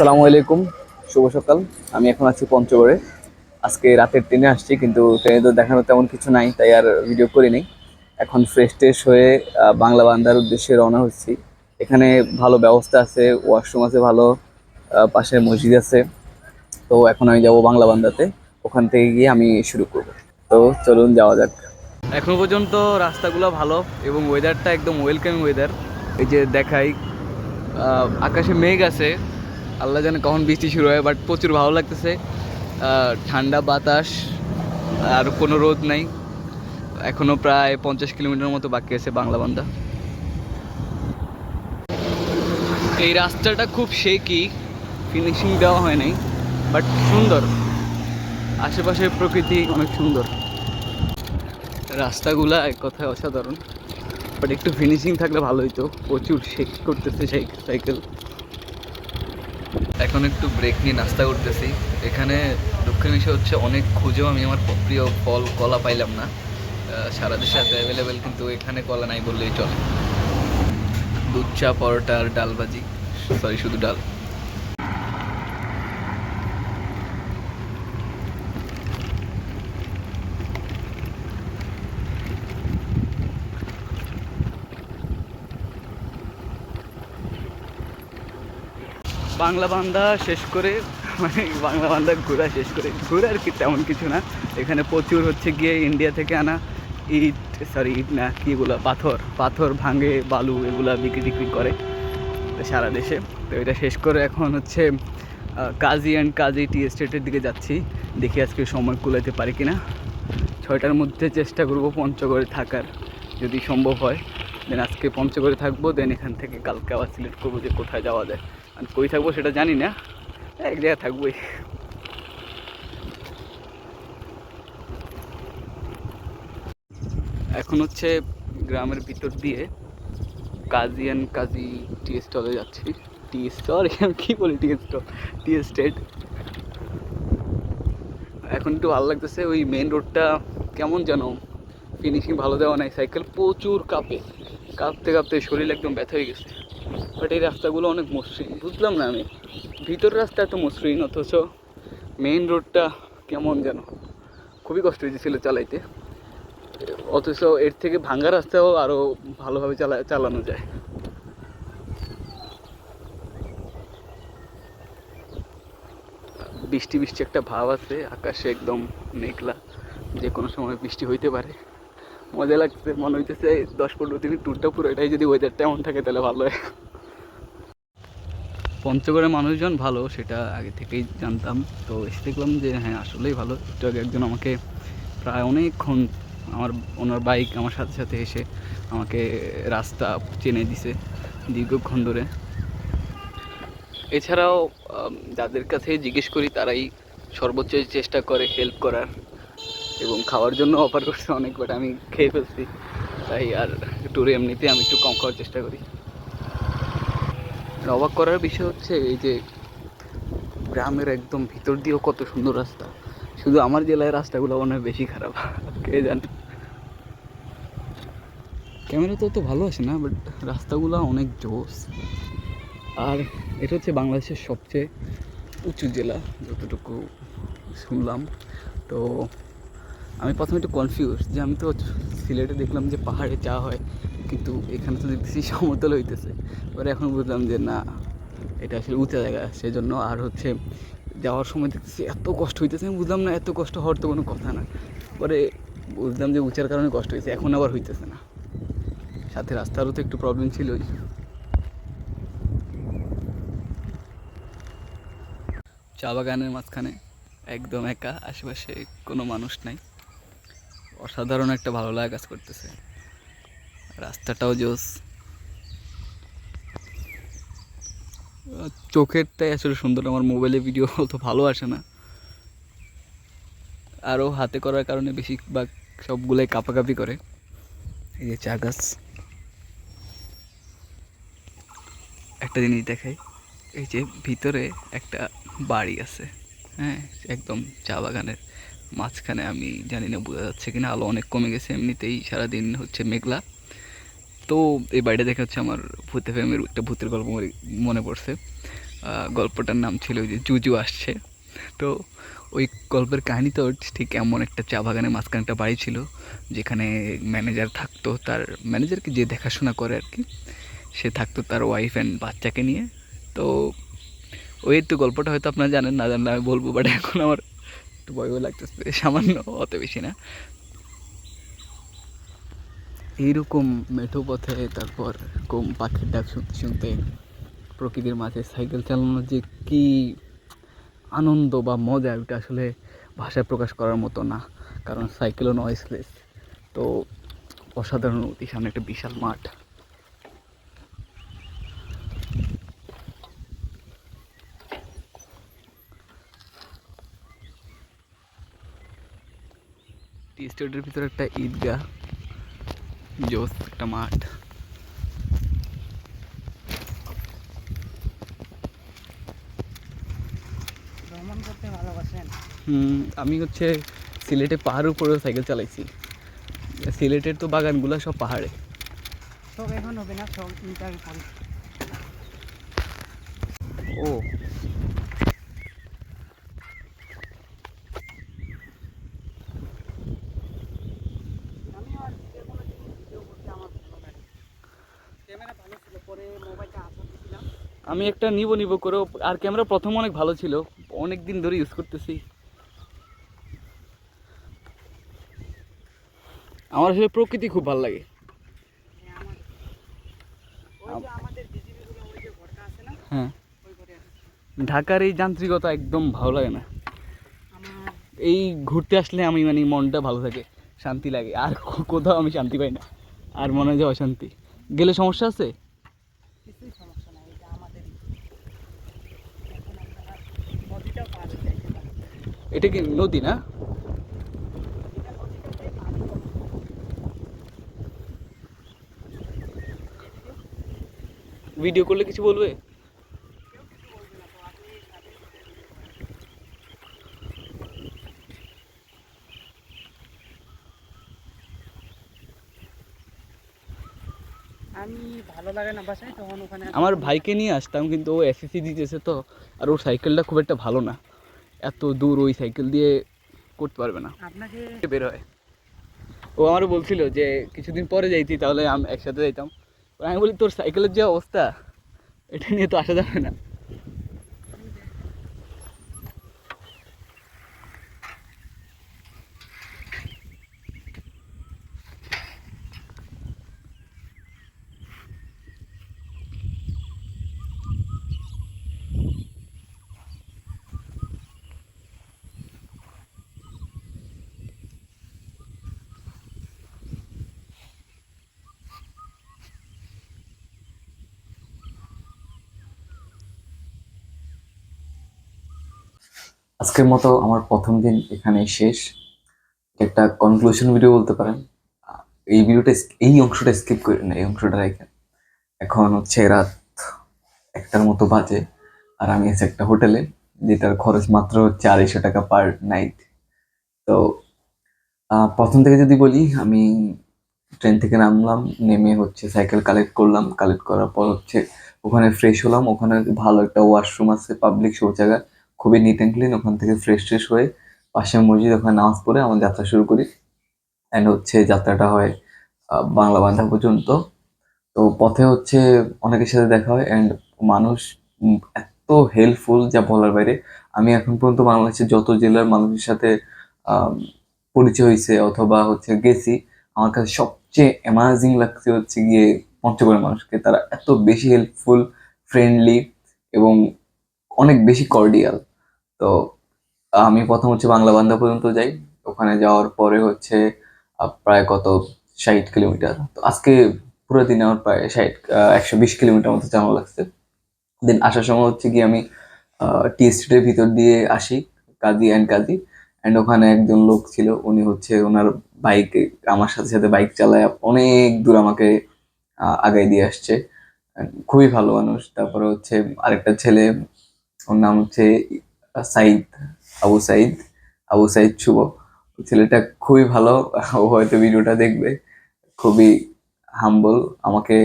আসসালামু আলাইকুম, শুভ সকাল। আমি এখন আছি পঞ্চগড়ে। আজকে রাতের ট্রেনে আসছি, কিন্তু ট্রেনে তো দেখানো তেমন কিছু নাই, তাই আর ভিডিও করি নাই। এখন ফ্রেশ ট্রেশ হয়ে বাংলা বান্ধার উদ্দেশ্যে রওনা হচ্ছি। এখানে ভালো ব্যবস্থা আছে ওয়াশরুম আছে ভালো পাশে মসজিদ আছে। তো এখন আমি যাব বাংলা বান্ধাতে ওখান থেকে গিয়ে আমি শুরু করব। তো চলুন যাওয়া যাক। এখনও পর্যন্ত রাস্তাগুলো ভালো এবং ওয়েদারটা একদম ওয়েলকামিং ওয়েদার এই যে দেখাই আকাশে মেঘ আছে। আল্লাহ জানে কখন বৃষ্টি শুরু হয় বাট প্রচুর ভালো লাগতেছে। ঠান্ডা বাতাস, আর কোনো রোদ নাই। এখনও প্রায় পঞ্চাশ কিলোমিটার মতো বাকি আছে বাংলা বান্দা। এই রাস্তাটা খুব শেকি ফিনিশিং দেওয়া হয় নাই বাট সুন্দর। আশেপাশের প্রকৃতি অনেক সুন্দর। রাস্তাগুলা এক কথায় অসাধারণ বাট একটু ফিনিশিং থাকলে ভালো হতো প্রচুর শেক করতেছে সাইকেল। এখন একটু ব্রেক নিয়ে নাস্তা করতেছি। এখানে দুঃখের বিষয় হচ্ছে অনেক খুঁজেও আমি আমার প্রিয় ফল, কলা পাইলাম না। সারা দেশে এত অ্যাভেলেবেল কিন্তু এখানে কলা নাই বললেই চলে। দুধ চা, পরোটা আর ডাল ভাজি। সরি শুধু ডাল। বাংলা বান্ধা শেষ করে মানে বাংলা বান্ধা ঘোরা শেষ করে ঘোরা আর কি তেমন কিছু না। এখানে প্রচুর হচ্ছে গিয়ে ইন্ডিয়া থেকে আনা ইট সরি ইট না, কি এগুলো পাথর পাথর ভাঙে বালু এগুলা বিক্রি টিক্রি করে সারা দেশে। তো এটা শেষ করে এখন হচ্ছে কাজী অ্যান্ড কাজী টি এস্টেটের দিকে যাচ্ছি। দেখি আজকে সময় কুলাইতে পারি কি না ছয়টার মধ্যে চেষ্টা করব পঞ্চগড়ে থাকার, যদি সম্ভব হয়। দেন আজকে পঞ্চগড়ে থাকব দেন এখান থেকে কালকে আবার সিলেক্ট করব যে কোথায় যাওয়া যায়। আর কই থাকব সেটা জানি না। এক জায়গায় থাকবোই। এখন হচ্ছে গ্রামের ভিতর দিয়ে কাজী অ্যান্ড কাজী টি স্টলে যাচ্ছি। টি স্টল আমি কী বলি টি স্টল টি স্টেট এখন একটু ভালো লাগতেছে, ওই মেন রোডটা কেমন যেন? ফিনিশিং ভালো দেওয়া নাই সাইকেল প্রচুর কাঁপে। কাঁপতে কাঁপতে শরীর একদম ব্যথা হয়ে গেছে। বাট এই রাস্তাগুলো অনেক মসৃণ। বুঝলাম না আমি। ভিতর রাস্তা এত মসৃণ, অথচ মেইন রোডটা কেমন যেন। খুবই কষ্ট হয়েছিল চালাইতে। অথচ এর থেকে ভাঙ্গা রাস্তাও আরও ভালোভাবে চালা, চালানো যায়। বৃষ্টি বৃষ্টি একটা ভাব আছে, আকাশে একদম মেঘলা, যে কোনো সময় বৃষ্টি হইতে পারে। মজা লাগছে, মনে হইতেছে দশ পনেরো দিনের ট্যুরটা পুরো এটাই যদি ওয়েদারটা এমন থাকে তাহলে ভালো হয়। পঞ্চগড়ের মানুষজন ভালো, সেটা আগে থেকেই জানতাম। তো এসে দেখলাম যে হ্যাঁ আসলেই ভালো। একটু আগে একজন আমাকে প্রায় অনেকক্ষণ আমার, ওনার বাইক আমার সাথে সাথে এসে আমাকে রাস্তা চেনে দিছে দীর্ঘক্ষণ ধরে। এছাড়াও যাদের কাছে জিজ্ঞেস করি, তারাই সর্বোচ্চ চেষ্টা করে হেল্প করার। এবং খাওয়ার জন্য অফার করছে অনেক বাট আমি খেয়ে ফেলছি। তাই আর ট্যুরে এমনিতে আমি একটু কম খাওয়ার চেষ্টা করি। অবাক করার বিষয় হচ্ছে এই যে গ্রামের একদম ভিতর দিয়েও কত সুন্দর রাস্তা। শুধু আমার জেলায় রাস্তাগুলো অনেক বেশি খারাপ, কে জানে? ক্যামেরাতে তো ভালো আসে না বাট রাস্তাগুলো অনেক জোস। আর এটা হচ্ছে বাংলাদেশের সবচেয়ে উঁচু জেলা, যতটুকু শুনলাম। তো আমি প্রথমে একটু কনফিউজ যে আমি তো সিলেটে দেখলাম যে পাহাড়ে চা হয়, কিন্তু এখানে তো দেখতেছি সমতল হইতেছে। এবারে এখন বুঝলাম যে না, এটা আসলে উঁচা জায়গা, সেজন্য আর হচ্ছে যাওয়ার সময় দেখতেছি এত কষ্ট হইতেছে। আমি বুঝলাম না, এত কষ্ট হওয়ার তো কোনো কথা না। পরে বুঝলাম যে উঁচার কারণে কষ্ট হয়েছে এখন আবার হইতেছে না। সাথে রাস্তারও তো একটু প্রবলেম ছিলই। চা বাগানের মাঝখানে একদম একা, আশেপাশে কোনো মানুষ নাই। অসাধারণ একটা ভালো লাগা কাজ করতেছে। রাস্তাটাও জোস। চোখেরটাই আসলে সুন্দর, আমার মোবাইলে ভিডিও তো ভালো আসে না। আরও হাতে করার কারণে বেশিরভাগ সবগুলাই কাপাকাপি করে। এই যে চা গাছ। একটা জিনিস দেখাই, এই যে ভিতরে একটা বাড়ি আছে হ্যাঁ একদম চা বাগানের। মাঝখানে আমি জানি না বোঝা যাচ্ছে কিনা, আলো অনেক কমে গেছে এমনিতেই, সারাদিন হচ্ছে মেঘলা। তো এই বাড়িটা দেখে হচ্ছে আমার ভূতে ফ্যামের একটা ভূতের গল্প মনে- মনে পড়ছে। গল্পটার নাম ছিল ওই যে জুজু আসছে। তো ওই গল্পের কাহিনী তো ঠিক এমন একটা চা বাগানের মাঝখানে একটা বাড়ি ছিল, যেখানে ম্যানেজার থাকতো তার ম্যানেজারকে যে দেখাশোনা করে আর কি, সে থাকতো তার ওয়াইফ অ্যান্ড বাচ্চাকে নিয়ে। তো ওই তো গল্পটা হয়তো আপনারা জানেন, না জানলে আমি বলব বাট এখন আমার একটু ভয় ভয় লাগতেছে, সামান্য অত বেশি না। এইরকম মেঠো পথে তারপর কম পাখির ডাক শুনতে শুনতে প্রকৃতির মাঝে সাইকেল চালানোর যে কি আনন্দ বা মজা ওটা আসলে ভাষায় প্রকাশ করার মতো না, কারণ সাইকেলও নয়েসলেস তো অসাধারণ অতি সামনে একটা বিশাল মাঠ। টি স্টেটের ভিতরে একটা ঈদগাহ জোস একটা মাঠ। করতে ভালোবাসেন? আমি হচ্ছে সিলেটে পাহাড়ের উপরেও সাইকেল চালাইছি। সিলেটের তো বাগানগুলো সব পাহাড়ে। সব এখন হবে না সব ও আমি আর যে কোনো জিনিস ভিডিও করতে আমার ভালো লাগে ক্যামেরা ভালো ছিল পরে মোবাইলটা আসা দিয়েছিলাম আমি একটা নিব নিব করে আর ক্যামেরা প্রথম অনেক ভালো ছিল অনেক দিন ধরে ইউজ করতেছি। আমার আসলে প্রকৃতি খুব ভালো লাগে। হ্যাঁ, ঢাকার এই যান্ত্রিকতা একদম ভালো লাগে না। এই ঘুরতে আসলে আমি মানে মনটা ভালো থাকে শান্তি লাগে। আর কোথাও আমি শান্তি পাই না আর মনে হয় যে অশান্তি। গেলে সমস্যা আছে কিছুই সমস্যা নাই এটা আমাদেরই এখন আপনারা নদীটাও পার হয়ে যাইতে পারেন এটা কি নদী না। ভিডিও করলে কিছু বলবে আমি ভালো লাগে না বাসায় তখন ওখানে আমার ভাইকে নিয়ে আসতাম কিন্তু ও এসএসসি দিতেছে তো আর ওর সাইকেলটা খুব একটা ভালো না এত দূর ওই সাইকেল দিয়ে করতে পারবে না। আপনাকে বের হয়। ও আমারও বলছিল যে কিছুদিন পরে যাইতি তাহলে আমি একসাথে যাইতাম। আমি বলি তোর সাইকেলের যে অবস্থা এটা নিয়ে তো আসা যাবে না। আজকের মতো আমার প্রথম দিন এখানে শেষ। একটা কনক্লুশন ভিডিও বলতে পারেন। এই ভিডিওটা এই অংশটা স্কিপ করেন না, এই অংশটা রেখে এখন হচ্ছে রাত একটার মতো বাজে, আর আমি আছি একটা হোটেলে, যেটার খরচ মাত্র হচ্ছে আড়াইশো টাকা পার নাইট তো প্রথম থেকে যদি বলি, আমি ট্রেন থেকে নামলাম, নেমে হচ্ছে সাইকেল কালেক্ট করলাম। কালেক্ট করার পর হচ্ছে ওখানে ফ্রেশ হলাম। ওখানে ভালো একটা ওয়াশরুম আছে পাবলিক শৌচাগার। খুবই নিট অ্যান্ড ক্লিন ওখান থেকে ফ্রেশ ট্রেশ হয়ে পাশে মসজিদ, ওখানে নামাজ পড়ে আমরা যাত্রা শুরু করি। অ্যান্ড হচ্ছে যাত্রাটা হয় বাংলা বান্ধা পর্যন্ত। তো পথে হচ্ছে অনেকের সাথে দেখা হয় অ্যান্ড মানুষ এত হেল্পফুল যা বলার বাইরে। আমি এখন পর্যন্ত বাংলাদেশের যত জেলার মানুষের সাথে পরিচয় হয়েছে অথবা হচ্ছে গেছি, আমার কাছে সবচেয়ে অ্যামাজিং লাগছে হচ্ছে গিয়ে পঞ্চগড়ের মানুষকে। তারা এত বেশি হেল্পফুল ফ্রেন্ডলি এবং অনেক বেশি কর্ডিয়াল তো আমি প্রথম হচ্ছে বাংলা বান্ধা পর্যন্ত যাই। ওখানে যাওয়ার পরে হচ্ছে প্রায় কত, ষাট কিলোমিটার। তো আজকে পুরো দিনে আমার প্রায় ষাট একশো বিশ কিলোমিটার মতো জানা লাগছে। দেন আসার সময় হচ্ছে কি আমি টি স্টেটের ভিতর দিয়ে আসি, কাজী অ্যান্ড কাজী। অ্যান্ড ওখানে একজন লোক ছিল, উনি হচ্ছে ওনার বাইকে আমার সাথে সাথে বাইক চালায়, অনেক দূর আমাকে আগাই দিয়ে আসছে। খুবই ভালো মানুষ। তারপরে হচ্ছে আরেকটা ছেলে, ওর নাম হচ্ছে সাইদ, আবু সাইদ আবু সাইদ শুভ। ছেলেটা খুবই ভালো, ও হয়তো ভিডিওটা দেখবে। খুবই হাম্বল আমাকে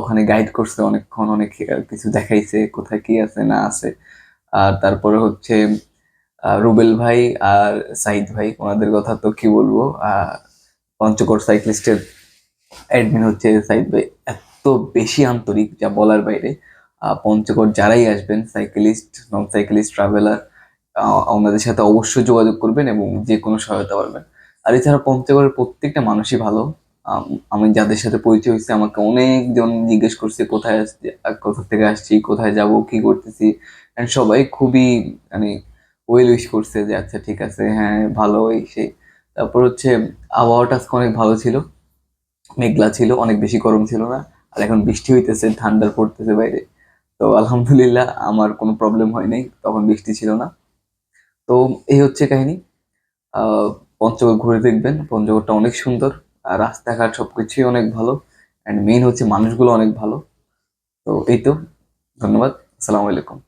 ওখানে গাইড করছে অনেকক্ষণ, অনেক কিছু দেখাইছে, কোথায় কি আছে, না আছে। আর তারপরে হচ্ছে রুবেল ভাই আর সাইদ ভাই, ওনাদের কথা তো কি বলব? পঞ্চগড় সাইক্লিস্টের অ্যাডমিন হচ্ছে সাইদ ভাই। এত বেশি আন্তরিক যা বলার বাইরে। পঞ্চগড় যারাই আসবেন সাইকেলিস্ট নন সাইকেলিস্ট ট্রাভেলার ওনাদের সাথে অবশ্যই যোগাযোগ করবেন এবং যে কোনো সহায়তা পারবেন আর এছাড়া পঞ্চগড়ের প্রত্যেকটা মানুষই ভালো। আম, যাদের সাথে পরিচয় হয়েছে আমাকে অনেকজন জিজ্ঞেস করছে কোথায় আসছি কোথা থেকে আসছি কোথায় যাব কি করতেছি? And সবাই খুবই মানে ওয়েল উইশ করছে যে আচ্ছা ঠিক আছে হ্যাঁ ভালো এই সেই। তারপর হচ্ছে আবহাওয়াটা আজকে অনেক ভালো ছিল। মেঘলা ছিল অনেক বেশি গরম ছিল না। আর এখন বৃষ্টি হইতেছে ঠান্ডার পড়তেছে বাইরে। তো আলহামদুলিল্লাহ আমার কোনো প্রবলেম হয় নাই। তখন বৃষ্টি ছিল না। তো এই হচ্ছে কাহিনী। পঞ্চগড় ঘুরে দেখবেন। পঞ্চগড়টা অনেক সুন্দর। আর রাস্তাঘাট সব কিছুই অনেক ভালো। অ্যান্ড মেইন হচ্ছে মানুষগুলো অনেক ভালো। তো এই তো, ধন্যবাদ। আসসালামু আলাইকুম।